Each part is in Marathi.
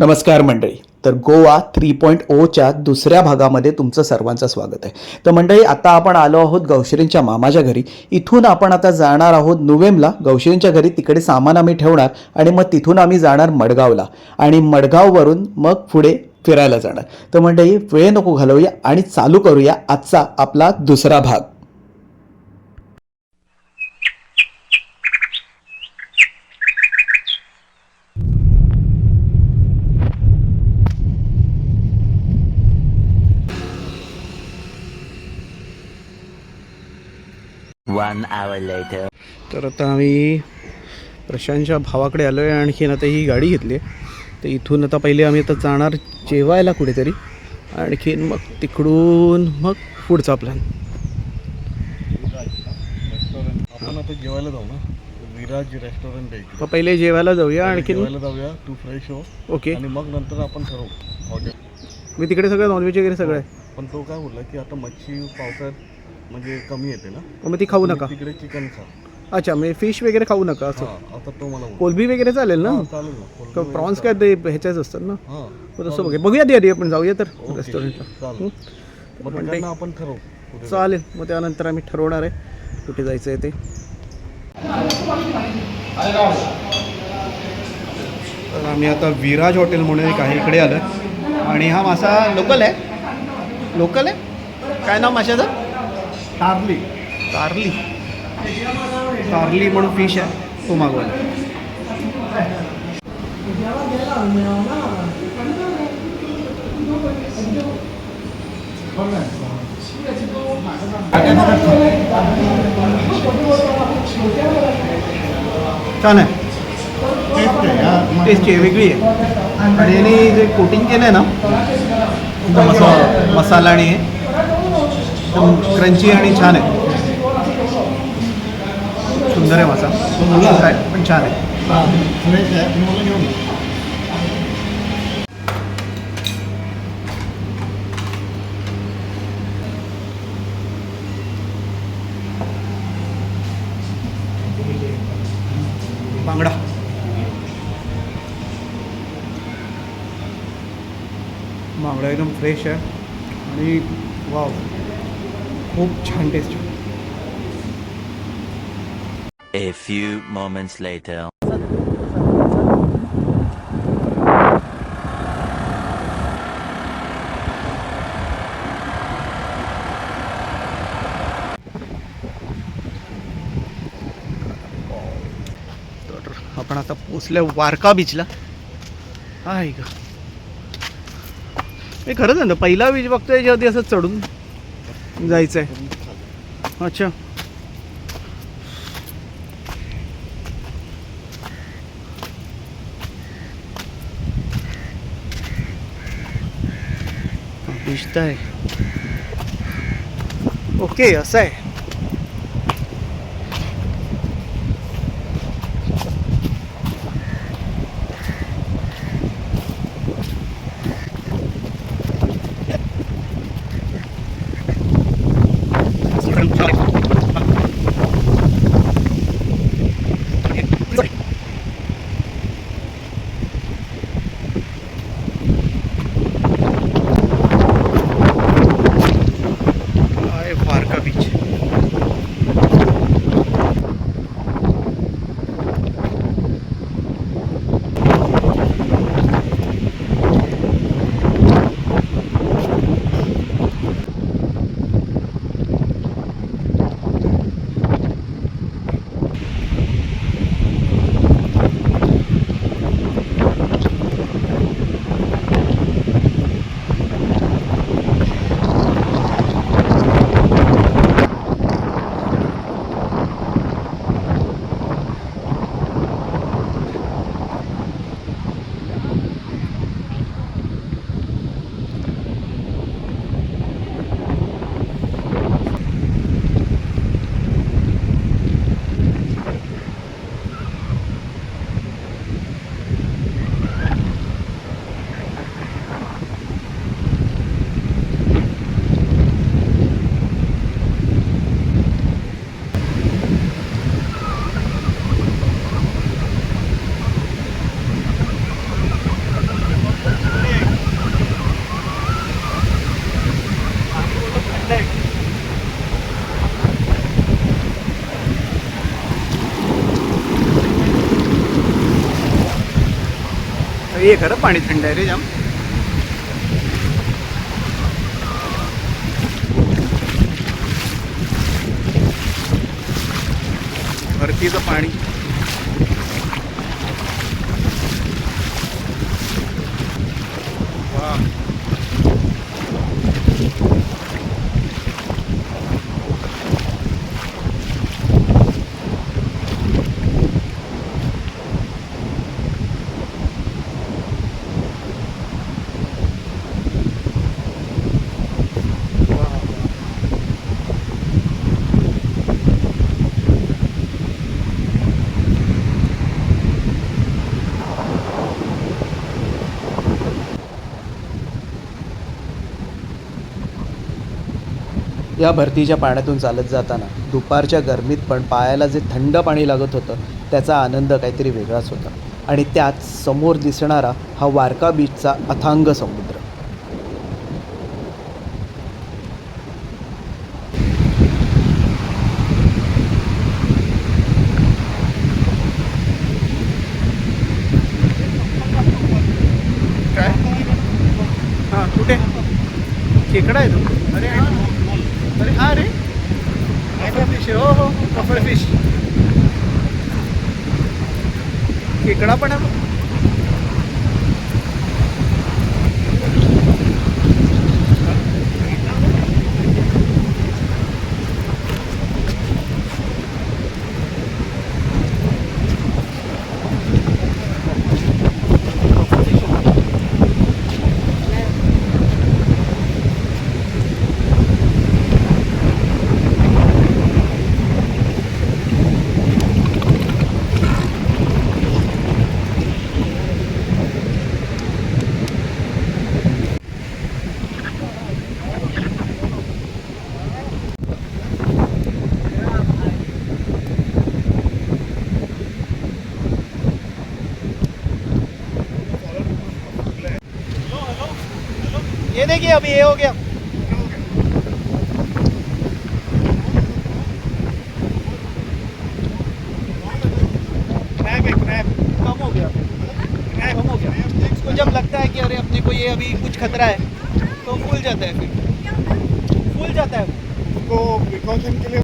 नमस्कार मंडळी. तर गोवा थ्री पॉईंट ओच्या दुसऱ्या भागामध्ये तुमचं सर्वांचं स्वागत आहे. तर मंडळी आता आपण आलो आहोत गौशरींच्या मामाच्या घरी. इथून आपण आता जाणार आहोत नुवेमला गौशरींच्या घरी तिकडे सामान आम्ही ठेवणार आणि मग तिथून आम्ही जाणार मडगावला. आणि मडगाववरून मग पुढे फिरायला जाणार. तर मंडळी वेळ नको घालवूया आणि चालू करूया आजचा आपला दुसरा भाग. Hour later. तर आता आम्ही प्रशांतच्या भावाकडे आलो आहे आणखीन आता ही गाडी घेतली आहे. तर इथून आता पहिले आम्ही आता जाणार जेवायला कुठेतरी. आणखीन मग तिकडून मग पुढचा प्लॅन आपण आता जेवायला जाऊ ना. विराज रेस्टॉरंट आहे. मग पहिले जेवायला जाऊया आणखीन जेवायला जाऊया तू फ्रेश हो. ओके. आणि मग नंतर आपण ठरवू. हॉटेल मी तिकडे सगळं नॉनव्हेज वगैरे सगळं आहे. पण तो काय बोलला की आता मच्छी पावसाळ्यात म्हणजे कमी येते ना? मग ती खाऊ नका. तिकडे चिकन खा. अच्छा म्हणजे फिश वगैरे खाऊ नका असं. हा आता तो मला. कोलबी वगैरे चालेल ना? हा, चालेल ना. कोलंबी प्रॉन्स काय ते ह्याच्याच असतात ना? हा मग तसं बघूया बघूया. आधी आधी आपण जाऊया तर ओके, रेस्टॉरंटला चालेल. मग आपण ठरवू. कुठे चालेल. मग त्यानंतर आम्ही ठरवणार आहे कुठे जायचं आहे ते. तर आम्ही आता विराज हॉटेल म्हणून एक आहे इकडे आलं आणि हा मासा लोकल आहे? लोकल आहे? काय नाव माशाचं? टारली कारली कारली म्हणून फिश आहे. तो मागवायला. छान आहे. टेस्टी आहे वेगळी आहे. आणि यांनी जे कोटिंग केलं आहे ना मसा मसाला आणि क्रंची आणि छान आहे. सुंदर आहे मोठा आहे पण छान आहे. बांगडा. बांगडा एकदम फ्रेश आहे. आणि वाव खूप छान taste A few moments later. तर आपण आता पोचल्या वारका बीचला आहे का मी खरंच आहे ना पहिला बीच बघतोय याच्या आधी असं चढून. जायचं आहे अच्छा. दिसत आहे ओके असं आहे. हे खरं पाणी थंड आहे रे जाम. भरतीचं पाणी. या भरतीच्या पाण्यातून चालत जाताना दुपारच्या गरमीत पण पायाला जे थंड पाणी लागत होतं त्याचा आनंद काहीतरी वेगळाच होता. आणि त्यात समोर दिसणारा हा वारका बीचचा अथांग समुद्र. काय? हां कुठे? खेकडा आहे तो अरे अरे हा रे फिश हो हो कफळ फिश खेकडा पण आहे देखिए अभी ये हो गया क्रैब कम हो गया कम हो गया इसको जब लगता है कि अरे अपने को ये अभी कुछ खतरा है तो फूल जाता है फिर फूल जाता है। उसको प्रिकॉशन के लिए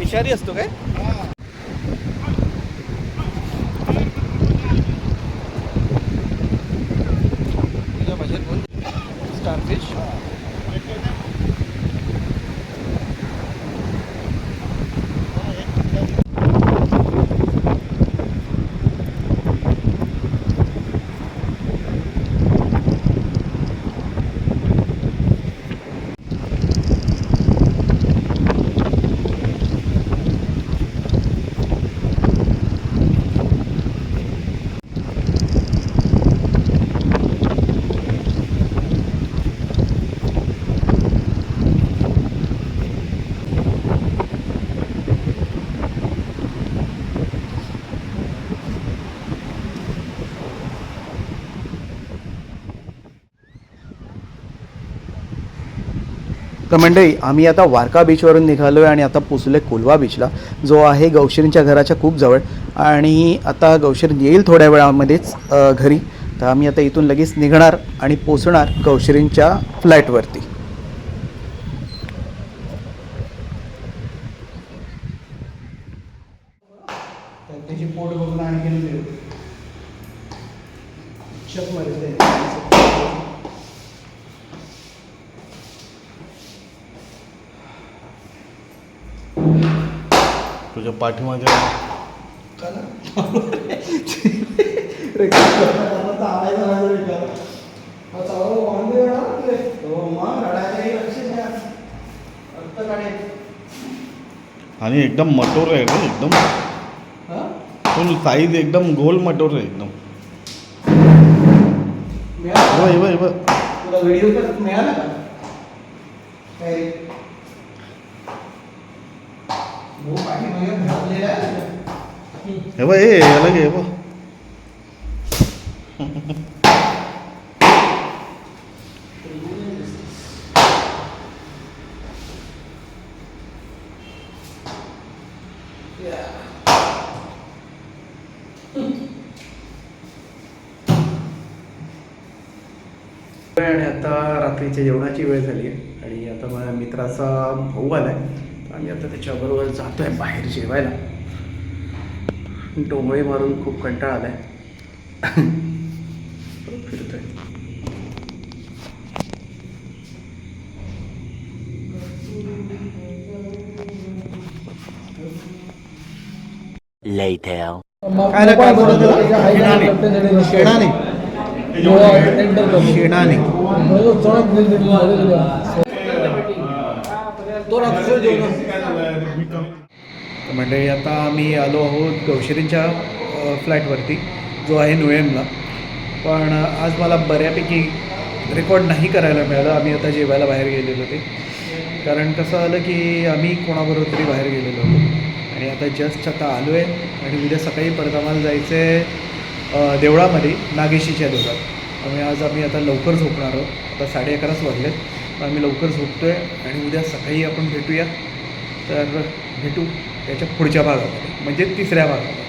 विषारी असतो काय starfish. तर मंडळी आम्ही आता वारका बीचवरून निघालो आहे आणि आता पोचलो आहे कोलवा बीचला जो आहे गौशिरींच्या घराच्या खूप जवळ. आणि आता गौशिरीन येईल थोड्या वेळामध्येच घरी. तर आम्ही आता इथून लगेच निघणार आणि पोचणार गौशिरींच्या फ्लॅटवरती. त्याची पोट बघून आणखी पाठीमागे आणि एकदम मटोर आहे रे एकदम. फुल साईज एकदम गोल मटोर आहे एकदम. हे हे हे व्हिडिओ मिळाला का काय रे? भाऊ पाठीमागे घातलेला आहे. हे बघ हे याला घे बघ. आणि आता रात्रीच्या जेवणाची वेळ झाली आहे आणि आता माझ्या मित्राचा भाऊ आला आहे. आम्ही आता त्याच्याबरोबर जातो आहे बाहेर जेवायला. डोंगळे मारून खूप कंटाळा आला आहे फिरतोय. शेणाने. शेणाने. तर मंडळी आता आम्ही आलो आहोत गौशरींच्या फ्लॅटवरती जो आहे नुएमला. पण आज मला बऱ्यापैकी रेकॉर्ड नाही करायला मिळालं. आम्ही आता जेवायला बाहेर गेलेलो ते कारण कसं आलं की आम्ही कोणाबरोबर तरी बाहेर गेलेलो होतो. आणि आता जस्ट आता आलो आहे आणि उद्या सकाळी परत आम्हाला जायचं आहे देवळामध्ये नागेशीच्या देवळात. त्यामुळे आज आम्ही आता लवकर झोपणार आहोत. आता साडे अकराच वाजलेत. आम्ही लवकर झोपतो आहे आणि उद्या सकाळी आपण भेटूया. तर भेटू त्याच्या पुढच्या भागामध्ये म्हणजे तिसऱ्या भागामध्ये.